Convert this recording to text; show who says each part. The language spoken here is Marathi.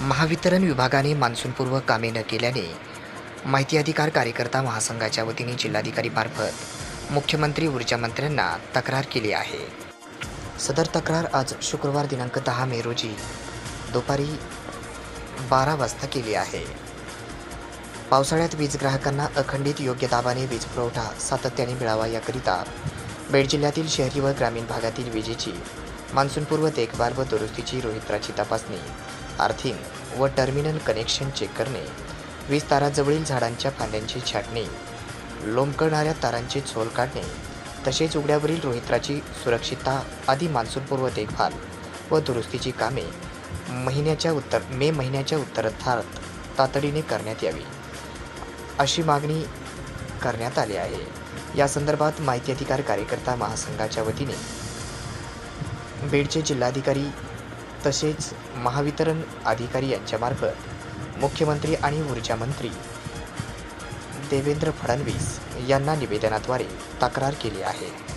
Speaker 1: महावितरण विभागाने मान्सूनपूर्व कामे न केल्याने माहिती अधिकार कार्यकर्ता महासंघाच्या वतीने जिल्हाधिकारीमार्फत मुख्यमंत्री ऊर्जा मंत्र्यांना तक्रार केली आहे. सदर तक्रार आज शुक्रवार दिनांक दहा मे रोजी दुपारी बारा वाजता केली आहे. पावसाळ्यात वीज ग्राहकांना अखंडित योग्य दाबाने वीज पुरवठा सातत्याने मिळावा याकरिता बीड जिल्ह्यातील शहरी व ग्रामीण भागातील विजेची मान्सूनपूर्व देखभाल व दुरुस्तीची रोहित्राची तपासणी आर्थिंग व टर्मिनल कनेक्शन चेक करणे वीज ताराजवळील झाडांच्या फांद्यांची छाटणी लोंबकळणाऱ्या तारांची झोल काढणे तसेच उघड्यावरील रोहित्राची सुरक्षितता आदी मान्सूनपूर्व देखभाल व दुरुस्तीची कामे महिन्याच्या उत्तर मे महिन्याच्या उत्तरार्धात तातडीने करण्यात यावी अशी मागणी करण्यात आली आहे. या संदर्भात माहिती अधिकार कार्यकर्ता महासंघाच्या वतीने बीडचे जिल्हाधिकारी तसेच महावितरण अधिकारी यांच्यामार्फत मुख्यमंत्री आणि ऊर्जामंत्री देवेंद्र फडणवीस यांना निवेदनाद्वारे तक्रार केली आहे.